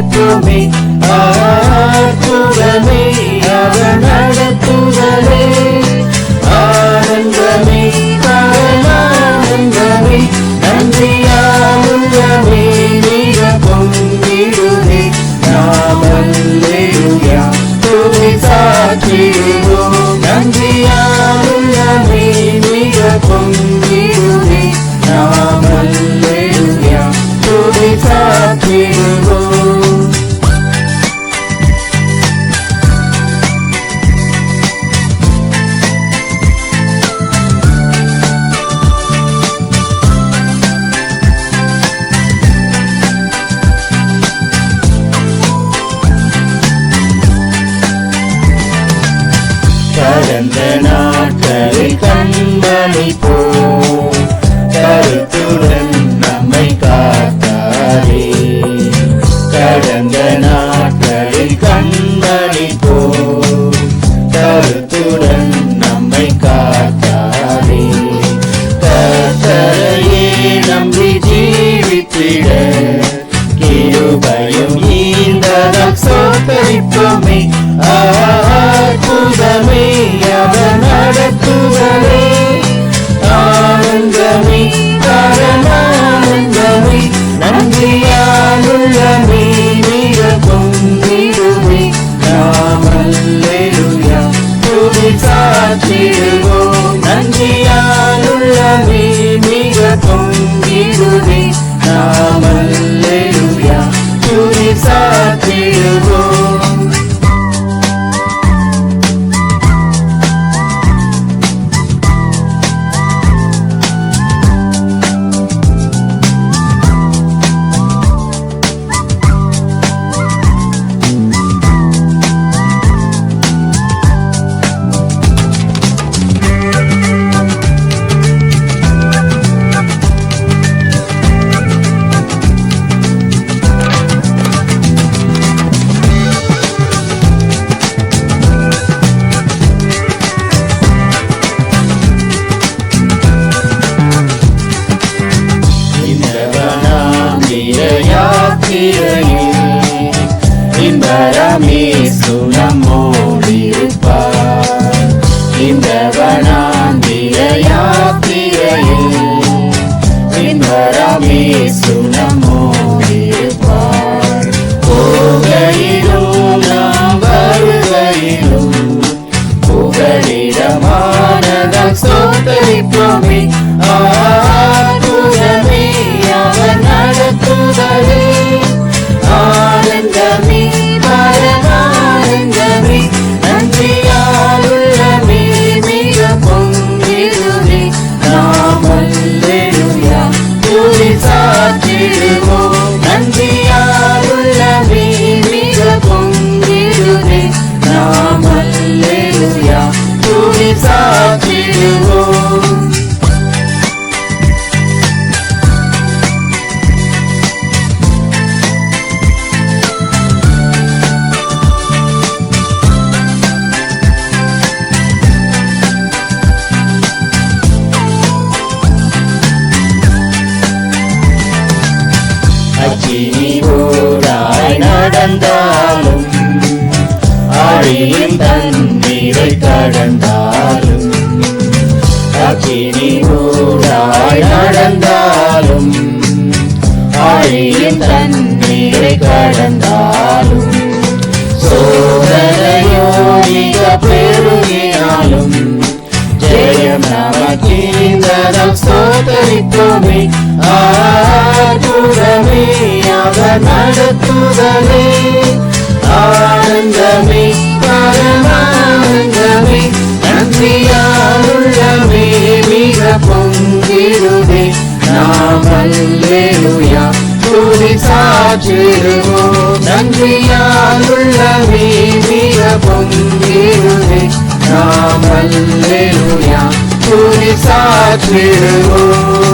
சோத்தரிப்போமே அற்புதமே அவர் நடத்துதலே ஆனந்தமே பரமானந்தமே பொங்கிடுதே. நாமல்லே சோதரிப்போமே அற்புதமே அவர் நடத்துதலே ஆனந்தமே பரமானந்தமே நன்றியாலுள்ளமே மிக பொங்கிடுமே நாமல்லேலுயா துதி சாற்றிடுவோம். இன்பவனாந்திரையாத்திரையில் இன்பரமே சுனமோடிருப்பார் இன்பவனாந்திரையாத்திரையில் இன்பரமே சுனமோடிருப்பார் போகையிலும் நாம் வருகையிலும் புகழிடமானதால் சோதரிப்போமே நடந்தாலும் ஆழியின் தண்ணீரை நடத்துதலே. ஆனந்தமே பரமானந்தமே நன்றியாலுள்ளமே மிக பொங்கிடுதே. நாமல்லேலுயா துதி சாற்றிடுவோம் நன்றியாலுள்ளமே மிக பொங்கிடுதே. நாமல்லேலுயா துதி சாற்றிடுவோம்